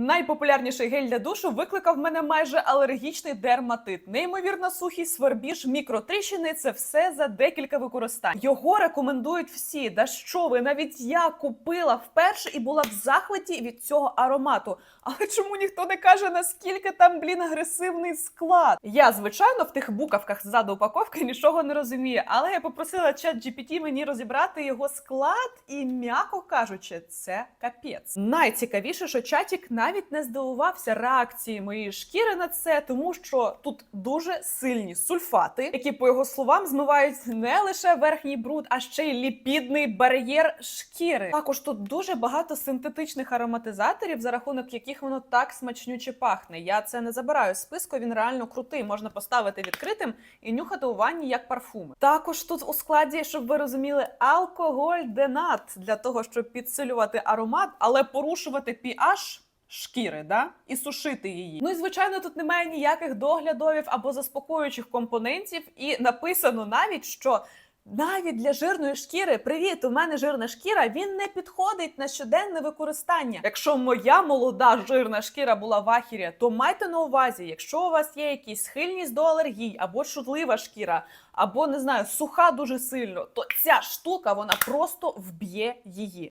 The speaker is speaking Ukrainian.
Найпопулярніший гель для душу викликав в мене майже алергічний дерматит. Неймовірна сухість, свербіж, мікротріщини це все за декілька використань. Його рекомендують всі. Да що ви? Навіть я купила вперше і була в захваті від цього аромату. Але чому ніхто не каже, наскільки там, блін, агресивний склад? Я, звичайно, в тих букавках ззаду упаковки нічого не розумію, але я попросила чат GPT мені розібрати його склад, і м'яко кажучи, це капець. Найцікавіше, що чатік навіть не здивувався реакції моєї шкіри на це, тому що тут дуже сильні сульфати, які, по його словам, змивають не лише верхній бруд, а ще й ліпідний бар'єр шкіри. Також тут дуже багато синтетичних ароматизаторів, за рахунок яких воно так смачнюче пахне. Я це не забираю з списку. Він реально крутий. Можна поставити відкритим і нюхати у ванні як парфуми. Також тут у складі, щоб ви розуміли, алкоголь денат для того, щоб підсилювати аромат, але порушувати pH шкіри, да, і сушити її. Ну і звичайно, тут немає ніяких доглядовів або заспокоюючих компонентів, і написано навіть, що. Навіть для жирної шкіри, привіт, у мене жирна шкіра, він не підходить на щоденне використання. Якщо моя молода жирна шкіра була в ахірі, то майте на увазі, якщо у вас є якісь схильність до алергій, або шутлива шкіра, або не знаю, суха дуже сильно, то ця штука вона просто вб'є її.